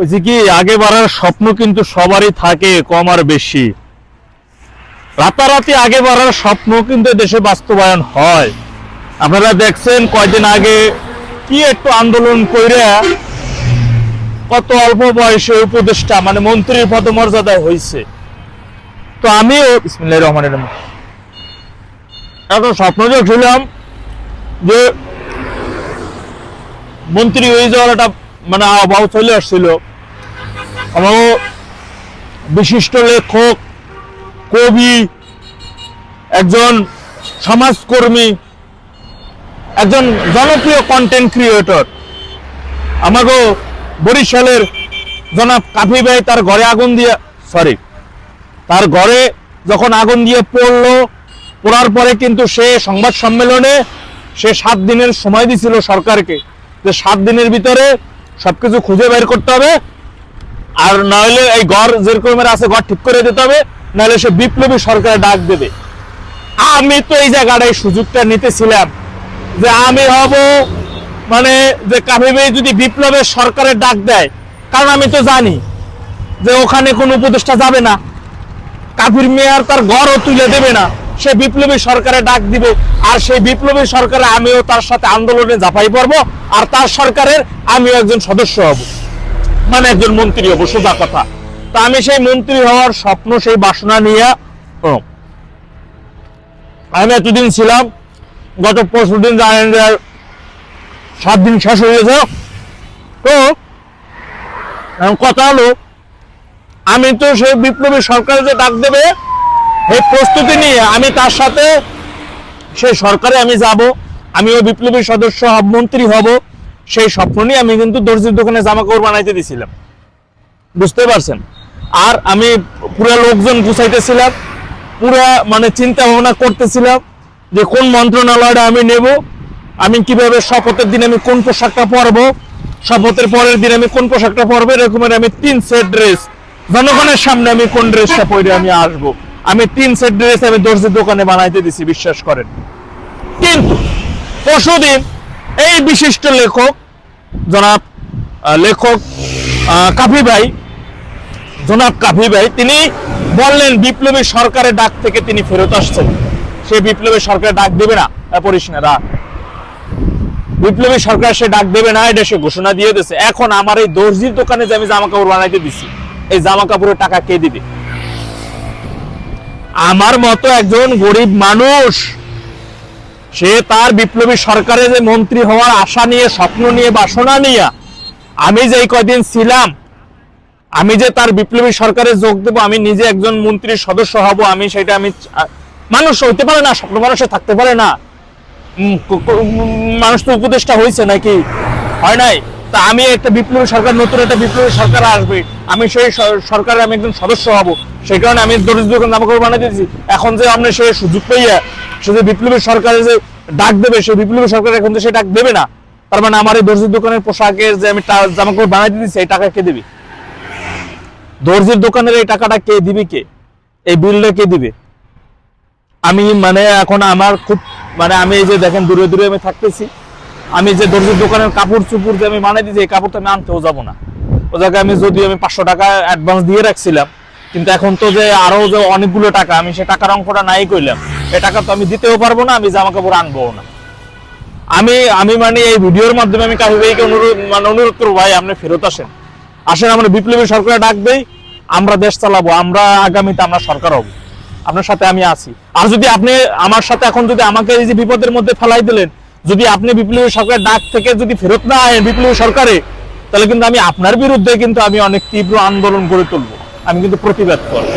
বলছি কি আগে বাড়ার স্বপ্ন কিন্তু সবারই থাকে, কম আর বেশি। রাতারাতি আগে বাড়ার স্বপ্ন কিন্তু দেশে বাস্তবায়ন হয়। আপনারা দেখছেন কয়দিন আগে কি একটু আন্দোলন কইরা কত অল্প বয়সে উপদেষ্টা মানে মন্ত্রীর পদমর্যাদায় হয়েছে তো আমিও রহমানির রহিম। এখন স্বপ্ন দেখছিলাম যে মন্ত্রী হয়ে যাওয়ার একটা মানে অভাব চলে আসছিল। আমারও বিশিষ্ট লেখক, কবি, একজন সমাজকর্মী, একজন জনপ্রিয় কন্টেন্ট ক্রিয়েটর আমাকে বরিশালের জনাব কাফি ভাই তার ঘরে আগুন দিয়ে সরি তার ঘরে যখন আগুন দিয়ে পড়ল, পড়ার পরে কিন্তু সে সংবাদ সম্মেলনে সে সাত দিনের সময় দিছিল সরকারকে। যে সাত দিনের ভিতরে সবকিছু খুঁজে বের করতে হবে। আর নইলে এই ঘর যেরকমের আছে, ঘর ঠিক করে দিতে হবে, নাহলে সে বিপ্লবী সরকারে ডাক দেবে। আমি তো এই জায়গাটায় সুযোগটা নিতেছিলাম যে আমি হব মানে যে কাবিবে যদি বিপ্লবের সরকারের ডাক দেয়, কারণ আমি তো জানি যে ওখানে কোনো উপদেষ্টা যাবে না কাফির মেয়ার তার গড়ও তুলে দেবে না, সে বিপ্লবী সরকারে ডাক দিবে, আর সেই বিপ্লবী সরকারে আমিও তার সাথে আন্দোলনে ঝাঁপাই পড়ব, আর তার সরকারের আমিও একজন সদস্য হব। মানে একজন মন্ত্রী হব সোজা কথা। তা আমি সেই মন্ত্রী হওয়ার স্বপ্ন, সেই বাসনা নিয়ে আমি এতদিন ছিলাম, গত পরশু দিন সাত দিন শেষ হয়ে গেছে। তো কথা হলো, আমি তো সেই বিপ্লবী সরকার যে ডাক দেবে এই প্রস্তুতি নিয়ে আমি তার সাথে সেই সরকারে আমি যাব, আমিও বিপ্লবী সদস্য মন্ত্রী হব। সেই স্বপ্ন নিয়ে আমি কিন্তু দর্জির দোকানে জামা কাপড় বানাইতে দিছিলাম। বুঝতে পারছেন? আর আমি পুরো লোকজন গুছাইতেছিলাম, পুরো মানে চিন্তা ভাবনা করতেছিলাম যে কোন মন্ত্রণালয়টা আমি নেব, আমি কীভাবে শপথের দিন আমি কোন পোশাকটা পরবো, শপথের পরের দিন আমি কোন পোশাকটা পরবো এরকমের আমি তিন সেট ড্রেস, জনগণের সামনে আমি কোন ড্রেসটা পরে আমি আসব, আমি তিন সেট ড্রেস আমি দর্জির দোকানে বানাইতে দিছি, বিশ্বাস করেন। কিন্তু পরশুদিন এই বিশিষ্ট লেখক জনাব লেখক কাফি ভাই। জনাব কাফি ভাই, তিনি বললেন, বিপ্লবী সরকারের ডাক থেকে তিনি ফেরত আসছেন। সে বিপ্লবী সরকার ডাক দেবে না। রাত বিপ্লবী সরকার সে ডাক দেবে না, এটা সে ঘোষণা দিয়ে দিয়েছে। এখন আমার এই দর্জির দোকানে যে আমি জামা কাপড় বানাইতে দিছি, এই জামা কাপড়ের টাকা কে দিবে? আমার মতো একজন গরিব মানুষ সে তার বিপ্লবী সরকারে যে মন্ত্রী হওয়ার আশা নিয়ে, স্বপ্ন নিয়ে বাসনা নিয়ে আমি যে এই কয়দিন ছিলাম, আমি যে তার বিপ্লবী সরকারে যোগ দেবো, আমি নিজে একজন মন্ত্রীর সদস্য হব, আমি সেটা আমি মানুষ হইতে পারে না, স্বপ্ন মানুষে থাকতে পারে না। মানুষ তো উপদেষ্টা হয়েছে নাকি? হয় নাই? তা আমি একটা বিপ্লবী সরকার, নতুন একটা বিপ্লবী সরকার আসবে, আমি সেই স- সরকারের আমি একজন সদস্য হব। সেই কারণে আমি দরিদ্র জামা কাপড় বানিয়ে দিয়েছি। এখন যে আপনি সে সুযোগ পাইয়া যে বিপ্লবী সরকারের যে ডাক দেবে সেই বিপ্লবী সরকার এখন তো সে ডাক দেবে না। তার মানে আমার এই দর্জির দোকানের পোশাকের যে আমি টা- জামা কাপড় বানিয়ে দিয়েছি এই টাকা কে দিবে? দর্জির দোকানের এই টাকাটা কে দিবে কে? এই বিলটা কে দিবে? আমি মানে এখন আমার খুব মানে আমি এই যে দেখেন, দূরে দূরে আমি থাকতেছি। আমি যে দর্জির দোকানের কাপড় চুপুর যে আমি বানিয়ে দিয়েছি এই কাপড়টা আমি আনতেও যাব না। ও জায়গায় আমি যদি আমি পাঁচশো টাকা অ্যাডভান্স দিয়ে রাখছিলাম, কিন্তু এখন তো যে আরও যে অনেকগুলো টাকা, আমি সে টাকার অঙ্কটা নাই কইলাম। এই টাকা তো আমি দিতেও পারব না, আমি জামা কাপড় আনব না। আমি আমি মানে এই ভিডিওর মাধ্যমে আমি কাফি ভাইকে অনুরোধ মানে অনুরোধ করব, ভাই, আপনি ফেরত আসেন। আসেন, আমরা বিপ্লবী সরকার ডাক দেই, আমরা দেশ চালাবো, আমরা আগামীতে আমরা সরকার হব। আপনার সাথে আমি আছি। আর যদি আপনি আমার সাথে এখন যদি আমাকে এই যে বিপদের মধ্যে ফেলাই দিলেন, যদি আপনি বিপ্লবী সরকারের ডাক থেকে যদি ফেরত না আয়েন বিপ্লবী সরকারে, তাহলে কিন্তু আমি আপনার বিরুদ্ধে কিন্তু আমি অনেক তীব্র আন্দোলন গড়ে তুলবো। আমি কিন্তু প্রতিবাদ করব।